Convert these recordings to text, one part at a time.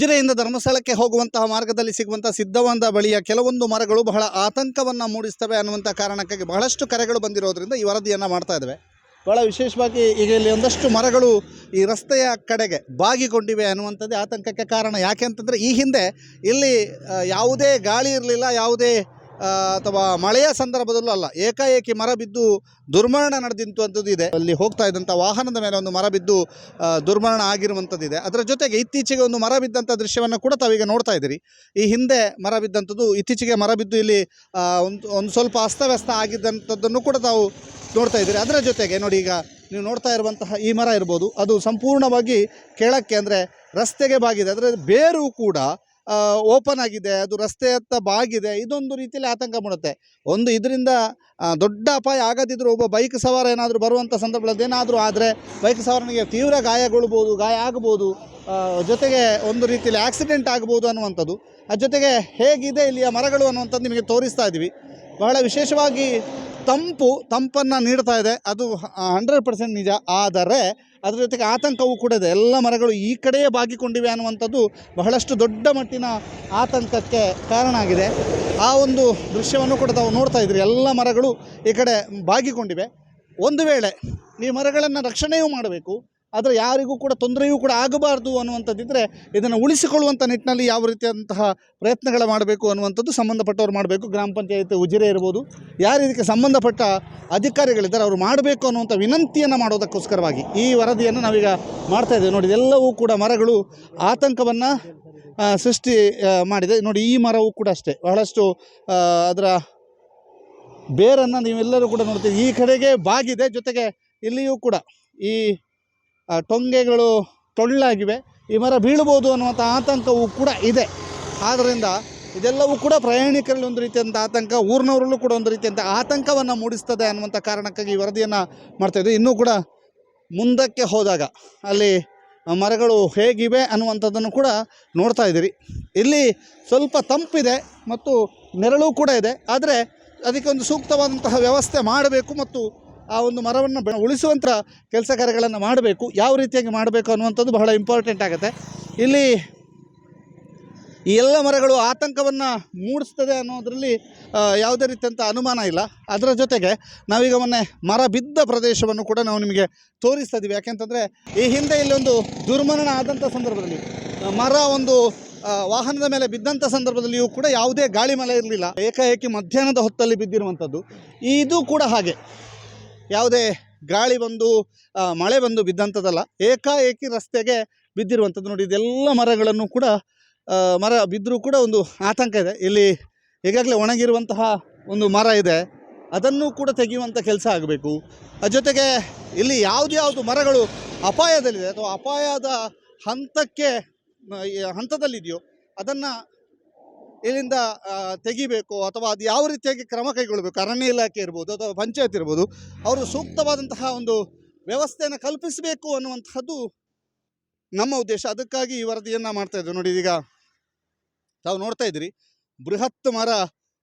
ಉಜಿರೆಯಿಂದ ಧರ್ಮಸ್ಥಳಕ್ಕೆ ಹೋಗುವಂತಹ ಮಾರ್ಗದಲ್ಲಿ ಸಿಗುವಂತಹ ಸಿದ್ಧವಾದ ಬಳಿಯ ಕೆಲವೊಂದು ಮರಗಳು ಬಹಳ ಆತಂಕವನ್ನು ಮೂಡಿಸ್ತವೆ ಅನ್ನುವಂಥ ಕಾರಣಕ್ಕಾಗಿ ಬಹಳಷ್ಟು ಕರೆಗಳು ಬಂದಿರೋದ್ರಿಂದ ಈ ವರದಿಯನ್ನು ಮಾಡ್ತಾ ಇದ್ದಾವೆ. ಬಹಳ ವಿಶೇಷವಾಗಿ ಈಗ ಇಲ್ಲಿ ಒಂದಷ್ಟು ಮರಗಳು ಈ ರಸ್ತೆಯ ಕಡೆಗೆ ಬಾಗಿಕೊಂಡಿವೆ ಅನ್ನುವಂಥದ್ದೇ ಆತಂಕಕ್ಕೆ ಕಾರಣ. ಯಾಕೆ ಅಂತಂದರೆ ಈ ಹಿಂದೆ ಇಲ್ಲಿ ಯಾವುದೇ ಗಾಳಿ ಇರಲಿಲ್ಲ, ಯಾವುದೇ ಅಥವಾ ಮಳೆಯ ಸಂದರ್ಭದಲ್ಲೂ ಅಲ್ಲ, ಏಕಾಏಕಿ ಮರ ಬಿದ್ದು ದುರ್ಮರಣ ನಡೆದಿಂತುವಂಥದ್ದು ಇದೆ. ಅಲ್ಲಿ ಹೋಗ್ತಾ ಇದ್ದಂಥ ವಾಹನದ ಮೇಲೆ ಒಂದು ಮರ ಬಿದ್ದು ದುರ್ಮರಣ ಆಗಿರುವಂಥದ್ದಿದೆ ಅದರ ಜೊತೆಗೆ ಇತ್ತೀಚೆಗೆ ಒಂದು ಮರ ಬಿದ್ದಂಥ ದೃಶ್ಯವನ್ನು ಕೂಡ ತಾವೀಗ ನೋಡ್ತಾ ಇದ್ದೀರಿ. ಈ ಹಿಂದೆ ಮರ ಬಿದ್ದಂಥದ್ದು, ಇತ್ತೀಚೆಗೆ ಮರ ಬಿದ್ದು ಇಲ್ಲಿ ಒಂದು ಒಂದು ಸ್ವಲ್ಪ ಅಸ್ತವ್ಯಸ್ತ ಆಗಿದ್ದಂಥದ್ದನ್ನು ಕೂಡ ತಾವು ನೋಡ್ತಾ ಇದ್ದೀರಿ. ಅದರ ಜೊತೆಗೆ ನೋಡಿ ಈಗ ನೀವು ನೋಡ್ತಾ ಇರುವಂತಹ ಈ ಮರ ಇರ್ಬೋದು. ಅದು ಸಂಪೂರ್ಣವಾಗಿ ಕೆಳಕ್ಕೆ ಅಂದರೆ ರಸ್ತೆಗೆ ಬಾಗಿದೆ. ಅದರ ಬೇರು ಕೂಡ ಓಪನ್ ಆಗಿದೆ, ಅದು ರಸ್ತೆಯತ್ತ ಬಾಗಿದೆ, ಇದೊಂದು ರೀತಿಯಲ್ಲಿ ಆತಂಕ ಮಾಡುತ್ತೆ. ಒಂದು ಇದರಿಂದ ದೊಡ್ಡ ಅಪಾಯ ಆಗದಿದ್ದರೂ ಒಬ್ಬ ಬೈಕ್ ಸವಾರ ಏನಾದರೂ ಬರುವಂಥ ಸಂದರ್ಭದಲ್ಲಿ ಏನಾದರೂ ಆದರೆ ಬೈಕ್ ಸವಾರನಿಗೆ ತೀವ್ರ ಗಾಯಗೊಳ್ಬೋದು ಗಾಯ ಆಗ್ಬೋದು ಜೊತೆಗೆ ಒಂದು ರೀತಿಯಲ್ಲಿ ಆಕ್ಸಿಡೆಂಟ್ ಆಗ್ಬೋದು ಅನ್ನುವಂಥದ್ದು. ಅದ್ರ ಜೊತೆಗೆ ಹೇಗಿದೆ ಇಲ್ಲಿಯ ಮರಗಳು ಅನ್ನುವಂಥದ್ದು ನಿಮಗೆ ತೋರಿಸ್ತಾ ಇದ್ದೀವಿ ಬಹಳ ವಿಶೇಷವಾಗಿ ತಂಪು ತಂಪನ್ನು ನೀಡ್ತಾ ಇದೆ. ಅದು ಹಂಡ್ರೆಡ್ ಪರ್ಸೆಂಟ್ ನಿಜ. ಆದರೆ ಅದರ ಜೊತೆಗೆ ಆತಂಕವೂ ಕೂಡ ಇದೆ. ಎಲ್ಲ ಮರಗಳು ಈ ಕಡೆಯೇ ಬಾಗಿಕೊಂಡಿವೆ ಅನ್ನುವಂಥದ್ದು ಬಹಳಷ್ಟು ದೊಡ್ಡ ಮಟ್ಟಿನ ಆತಂಕಕ್ಕೆ ಕಾರಣ ಆಗಿದೆ. ಆ ಒಂದು ದೃಶ್ಯವನ್ನು ಕೂಡ ತಾವು ನೋಡ್ತಾ ಇದ್ರಿ. ಎಲ್ಲ ಮರಗಳು ಈ ಕಡೆ ಬಾಗಿಕೊಂಡಿವೆ. ಒಂದು ವೇಳೆ ಈ ಮರಗಳನ್ನು ರಕ್ಷಣೆಯೂ ಮಾಡಬೇಕು. ಆದರೆ ಯಾರಿಗೂ ಕೂಡ ತೊಂದರೆಯೂ ಕೂಡ ಆಗಬಾರ್ದು ಅನ್ನುವಂಥದ್ದಿದ್ದರೆ ಇದನ್ನು ಉಳಿಸಿಕೊಳ್ಳುವಂಥ ನಿಟ್ಟಿನಲ್ಲಿ ಯಾವ ರೀತಿಯಾದಂತಹ ಪ್ರಯತ್ನಗಳು ಮಾಡಬೇಕು ಅನ್ನುವಂಥದ್ದು ಸಂಬಂಧಪಟ್ಟವ್ರು ಮಾಡಬೇಕು. ಗ್ರಾಮ ಪಂಚಾಯತ್ ಉಜಿರೆ ಇರ್ಬೋದು, ಯಾರು ಇದಕ್ಕೆ ಸಂಬಂಧಪಟ್ಟ ಅಧಿಕಾರಿಗಳಿದ್ದಾರೆ ಅವರು ಮಾಡಬೇಕು ಅನ್ನುವಂಥ ವಿನಂತಿಯನ್ನು ಮಾಡೋದಕ್ಕೋಸ್ಕರವಾಗಿ ಈ ವರದಿಯನ್ನು ನಾವೀಗ ಮಾಡ್ತಾ ಇದ್ದೇವೆ. ನೋಡಿ ಎಲ್ಲವೂ ಕೂಡ ಮರಗಳು ಆತಂಕವನ್ನು ಸೃಷ್ಟಿ ಮಾಡಿದೆ. ನೋಡಿ, ಈ ಮರವೂ ಕೂಡ ಅಷ್ಟೇ. ಬಹಳಷ್ಟು ಅದರ ಬೇರನ್ನು ನೀವೆಲ್ಲರೂ ಕೂಡ ನೋಡ್ತೀವಿ ಈ ಕಡೆಗೆ ಬಾಗಿದೆ, ಜೊತೆಗೆ ಇಲ್ಲಿಯೂ ಕೂಡ ಈ ಟೊಂಗೆಗಳು ಟೊಳ್ಳಾಗಿವೆ. ಈ ಮರ ಬೀಳ್ಬೋದು ಅನ್ನುವಂಥ ಆತಂಕವೂ ಕೂಡ ಇದೆ. ಆದ್ದರಿಂದ ಇದೆಲ್ಲವೂ ಕೂಡ ಪ್ರಯಾಣಿಕರಲ್ಲಿ ಒಂದು ರೀತಿಯಾದಂಥ ಆತಂಕ, ಊರಿನವರಲ್ಲೂ ಕೂಡ ಒಂದು ರೀತಿಯಂಥ ಆತಂಕವನ್ನು ಮೂಡಿಸ್ತದೆ ಅನ್ನುವಂಥ ಕಾರಣಕ್ಕಾಗಿ ಈ ವರದಿಯನ್ನು ಮಾಡ್ತಾಯಿದ್ವಿ ಇನ್ನೂ ಕೂಡ ಮುಂದಕ್ಕೆ ಹೋದಾಗ ಅಲ್ಲಿ ಮರಗಳು ಹೇಗಿವೆ ಅನ್ನುವಂಥದ್ದನ್ನು ಕೂಡ ನೋಡ್ತಾ ಇದ್ದೀರಿ. ಇಲ್ಲಿ ಸ್ವಲ್ಪ ತಂಪಿದೆ ಮತ್ತು ನೆರಳು ಕೂಡ ಇದೆ. ಆದರೆ ಅದಕ್ಕೆ ಒಂದು ಸೂಕ್ತವಾದಂತಹ ವ್ಯವಸ್ಥೆ ಮಾಡಬೇಕು ಮತ್ತು ಆ ಒಂದು ಮರವನ್ನು ಉಳಿಸುವಂಥ ಕೆಲಸ ಕಾರ್ಯಗಳನ್ನು ಮಾಡಬೇಕು. ಯಾವ ರೀತಿಯಾಗಿ ಮಾಡಬೇಕು ಅನ್ನುವಂಥದ್ದು ಬಹಳ ಇಂಪಾರ್ಟೆಂಟ್ ಆಗುತ್ತೆ. ಇಲ್ಲಿ ಈ ಎಲ್ಲ ಮರಗಳು ಆತಂಕವನ್ನು ಮೂಡಿಸ್ತದೆ ಅನ್ನೋದರಲ್ಲಿ ಯಾವುದೇ ರೀತಿಯಂಥ ಅನುಮಾನ ಇಲ್ಲ. ಅದರ ಜೊತೆಗೆ ನಾವೀಗ ಮೊನ್ನೆ ಮರ ಬಿದ್ದ ಪ್ರದೇಶವನ್ನು ಕೂಡ ನಾವು ನಿಮಗೆ ತೋರಿಸ್ತಾ ಇದ್ದೀವಿ ಯಾಕೆಂತಂದರೆ ಈ ಹಿಂದೆ ಇಲ್ಲೊಂದು ದುರ್ಮರಣ ಆದಂಥ ಸಂದರ್ಭದಲ್ಲಿ, ಮರ ಒಂದು ವಾಹನದ ಮೇಲೆ ಬಿದ್ದಂಥ ಸಂದರ್ಭದಲ್ಲಿಯೂ ಕೂಡ ಯಾವುದೇ ಗಾಳಿ ಮಳೆ ಇರಲಿಲ್ಲ. ಏಕಾಏಕಿ ಮಧ್ಯಾಹ್ನದ ಹೊತ್ತಲ್ಲಿ ಬಿದ್ದಿರುವಂಥದ್ದು. ಇದು ಕೂಡ ಹಾಗೆ. ಯಾವುದೇ ಗಾಳಿ ಬಂದು ಮಳೆ ಬಂದು ಬಿದ್ದಂಥದ್ದಲ್ಲ, ಏಕಾಏಕಿ ರಸ್ತೆಗೆ ಬಿದ್ದಿರುವಂಥದ್ದು ನೋಡಿ, ಇದೆಲ್ಲ ಮರಗಳನ್ನು ಕೂಡ ಮರ ಬಿದ್ದರೂ ಕೂಡ ಒಂದು ಆತಂಕ ಇದೆ. ಇಲ್ಲಿ ಈಗಾಗಲೇ ಒಣಗಿರುವಂತಹ ಒಂದು ಮರ ಇದೆ, ಅದನ್ನು ಕೂಡ ತೆಗೆಯುವಂಥ ಕೆಲಸ ಆಗಬೇಕು. ಜೊತೆಗೆ ಇಲ್ಲಿ ಯಾವುದ್ಯಾವುದು ಯಾವುದು ಮರಗಳು ಅಪಾಯದಲ್ಲಿದೆ, ಅಥವಾ ಅಪಾಯದ ಹಂತಕ್ಕೆ ಹಂತದಲ್ಲಿದೆಯೋ, ಅದನ್ನು ಇಲ್ಲಿಂದ ತೆಗಿಬೇಕು ಅಥವಾ ಅದು ಯಾವ ರೀತಿಯಾಗಿ ಕ್ರಮ ಕೈಗೊಳ್ಳಬೇಕು, ಅರಣ್ಯ ಇಲಾಖೆ ಇರ್ಬೋದು ಅಥವಾ ಪಂಚಾಯತ್ ಇರ್ಬೋದು, ಅವರು ಸೂಕ್ತವಾದಂತಹ ಒಂದು ವ್ಯವಸ್ಥೆಯನ್ನು ಕಲ್ಪಿಸಬೇಕು ಅನ್ನುವಂತಹದ್ದು ನಮ್ಮ ಉದ್ದೇಶ. ಅದಕ್ಕಾಗಿ ಈ ವರದಿಯನ್ನು ಮಾಡ್ತಾ ಇದ್ದೀವಿ ನೋಡಿ ಈಗ ತಾವು ನೋಡ್ತಾ ಇದ್ದೀರಿ, ಬೃಹತ್ ಮರ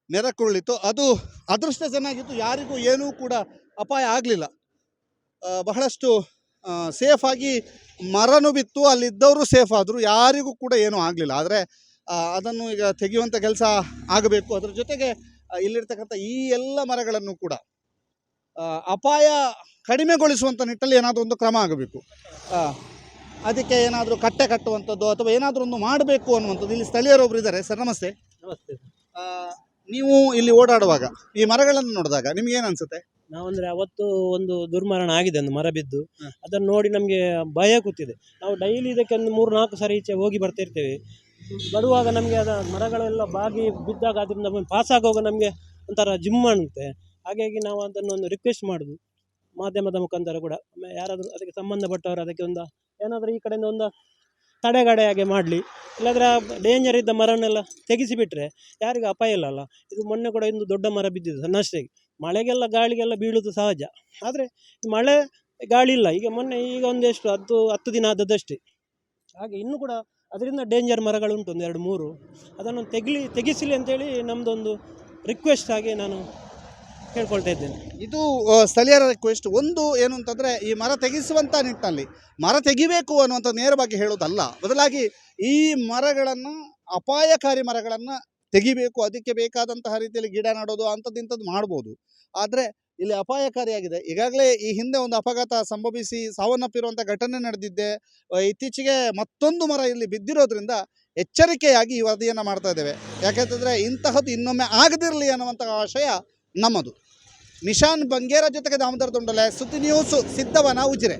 ನೆರಕುರುಳಿತು ಅದು ಅದೃಷ್ಟ ಚೆನ್ನಾಗಿತ್ತು ಯಾರಿಗೂ ಏನೂ ಕೂಡ ಅಪಾಯ ಆಗಲಿಲ್ಲ. ಬಹಳಷ್ಟು ಸೇಫ್ ಆಗಿ ಮರನೂ ಬಿತ್ತು, ಅಲ್ಲಿದ್ದವರು ಸೇಫ್ ಆದರು, ಯಾರಿಗೂ ಕೂಡ ಏನೂ ಆಗಲಿಲ್ಲ. ಆದರೆ ಅದನ್ನು ಈಗ ತೆಗೆಯುವಂಥ ಕೆಲಸ ಆಗಬೇಕು. ಅದರ ಜೊತೆಗೆ ಇಲ್ಲಿರ್ತಕ್ಕಂಥ ಈ ಎಲ್ಲ ಮರಗಳನ್ನು ಕೂಡ ಅಪಾಯ ಕಡಿಮೆಗೊಳಿಸುವಂಥ ನಿಟ್ಟಲ್ಲಿ ಏನಾದರೂ ಒಂದು ಕ್ರಮ ಆಗಬೇಕು. ಅದಕ್ಕೆ ಏನಾದರೂ ಕಟ್ಟೆ ಕಟ್ಟುವಂಥದ್ದು ಅಥವಾ ಏನಾದರೂ ಒಂದು ಮಾಡಬೇಕು ಅನ್ನುವಂಥದ್ದು ಇಲ್ಲಿ ಸ್ಥಳೀಯರೊಬ್ಬರು ಇದ್ದಾರೆ. ಸರ್ ನಮಸ್ತೆ. ನಮಸ್ತೆ ನೀವು ಇಲ್ಲಿ ಓಡಾಡುವಾಗ ಈ ಮರಗಳನ್ನು ನೋಡಿದಾಗ ನಿಮ್ಗೆ ಏನು ಅನ್ಸುತ್ತೆ? ನಾವಂದ್ರೆ ಅವತ್ತು ಒಂದು ದುರ್ಮರಣ ಆಗಿದೆ ಒಂದು ಮರ ಬಿದ್ದು. ಅದನ್ನು ನೋಡಿ ನಮಗೆ ಭಯ ಕೂತಿದೆ. ನಾವು ಡೈಲಿ ಇದಕ್ಕೆ ಒಂದು ಮೂರು ನಾಲ್ಕು ಸಾರಿ ಈಚೆ ಹೋಗಿ ಬರ್ತಾ ಇರ್ತೇವೆ ಬರುವಾಗ ನಮಗೆ ಅದ ಮರಗಳೆಲ್ಲ ಬಾಗಿ ಬಿದ್ದಾಗ ಅದರಿಂದ ಪಾಸ್ ಆಗುವಾಗ ನಮಗೆ ಒಂಥರ ಜಿಮ್ ಅನ್ನುತ್ತೆ. ಹಾಗಾಗಿ ನಾವು ಅದನ್ನು ಒಂದು ರಿಕ್ವೆಸ್ಟ್ ಮಾಡೋದು. ಮಾಧ್ಯಮದ ಮುಖಾಂತರ ಕೂಡ. ಯಾರಾದರೂ ಅದಕ್ಕೆ ಸಂಬಂಧಪಟ್ಟವರು ಅದಕ್ಕೆ ಒಂದು ಏನಾದರೂ ಈ ಕಡೆಯಿಂದ ಒಂದು ತಡೆಗಡೆಯಾಗೆ ಮಾಡಲಿ. ಇಲ್ಲಾದರೆ ಡೇಂಜರ್ ಇದ್ದ ಮರನ್ನೆಲ್ಲ ತೆಗೆಸಿಬಿಟ್ರೆ ಯಾರಿಗೂ ಅಪಾಯ ಇಲ್ಲಲ್ಲ ಇದು ಮೊನ್ನೆ ಕೂಡ ಇಂದು ದೊಡ್ಡ ಮರ ಬಿದ್ದಿದೆ ಸಣ್ಣಷ್ಟೇ ಮಳೆಗೆಲ್ಲ ಗಾಳಿಗೆಲ್ಲ ಬೀಳೋದು ಸಹಜ. ಆದರೆ ಮಳೆ ಗಾಳಿ ಇಲ್ಲ. ಈಗ ಮೊನ್ನೆ ಈಗ ಒಂದೆಷ್ಟು ಹತ್ತು ಹತ್ತು ದಿನ ಆದದ್ದಷ್ಟೇ. ಹಾಗೆ ಇನ್ನೂ ಕೂಡ ಅದರಿಂದ ಡೇಂಜರ್ ಮರಗಳುಂಟು ಒಂದು ಎರಡು ಮೂರು. ಅದನ್ನು ತೆಗಲಿ, ತೆಗಿಸಲಿ ಅಂತೇಳಿ ನಮ್ಮದೊಂದು ರಿಕ್ವೆಸ್ಟ್ ಆಗಿ ನಾನು ಕೇಳ್ಕೊಳ್ತಾ ಇದ್ದೇನೆ. ಇದು ಸ್ಥಳೀಯರ ರಿಕ್ವೆಸ್ಟ್ ಒಂದು ಏನು ಅಂತಂದರೆ, ಈ ಮರ ತೆಗೆಸುವಂಥ ನಿಟ್ಟಿನಲ್ಲಿ ಮರ ತೆಗಿಬೇಕು ಅನ್ನುವಂಥ ನೇರವಾಗಿ ಹೇಳೋದಲ್ಲ ಬದಲಾಗಿ ಈ ಮರಗಳನ್ನು, ಅಪಾಯಕಾರಿ ಮರಗಳನ್ನು ತೆಗಿಬೇಕು, ಅದಕ್ಕೆ ಬೇಕಾದಂತಹ ರೀತಿಯಲ್ಲಿ ಗಿಡ ನೆಡೋದು ಅಂಥದ್ದು ಇಂಥದ್ದು ಮಾಡ್ಬೋದು. ಆದರೆ ಇಲ್ಲಿ ಅಪಾಯಕಾರಿಯಾಗಿದೆ. ಈಗಾಗಲೇ ಈ ಹಿಂದೆ ಒಂದು ಅಪಘಾತ ಸಂಭವಿಸಿ ಸಾವನ್ನಪ್ಪಿರುವಂಥ ಘಟನೆ ನಡೆದಿದ್ದೆ. ಇತ್ತೀಚೆಗೆ ಮತ್ತೊಂದು ಮರ ಇಲ್ಲಿ ಬಿದ್ದಿರೋದ್ರಿಂದ ಎಚ್ಚರಿಕೆಯಾಗಿ ಈ ವರದಿಯನ್ನು ಮಾಡ್ತಾ ಇದ್ದೇವೆ. ಯಾಕೆಂತಂದರೆ ಇಂತಹದ್ದು ಇನ್ನೊಮ್ಮೆ ಆಗದಿರಲಿ ಅನ್ನುವಂಥ ಆಶಯ ನಮ್ಮದು. ನಿಶಾನ್ ಬಂಗೇರ ಜೊತೆಗೆ ದಾಮೋದರ ತೊಂಡಲೆ. ಸುದ್ದಿ news ಸಿದ್ಧವನ Ujire.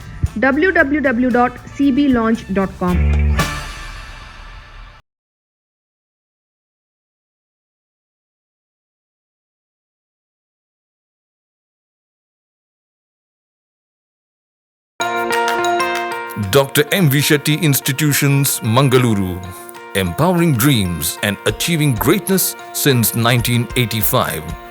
www.cblaunch.com Dr. M. V. Shetty Institutions, Mangaluru. Empowering dreams and achieving greatness since 1985.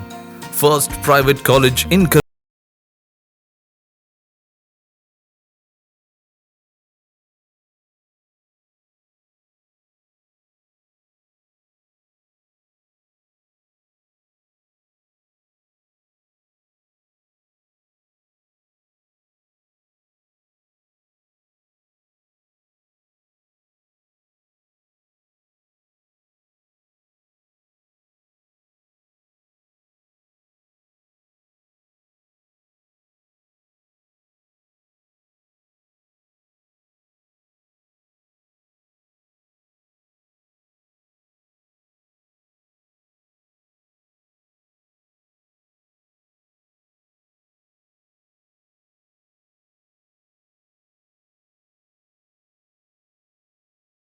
First private college in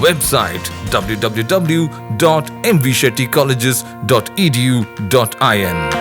website www.mvshettycolleges.edu.in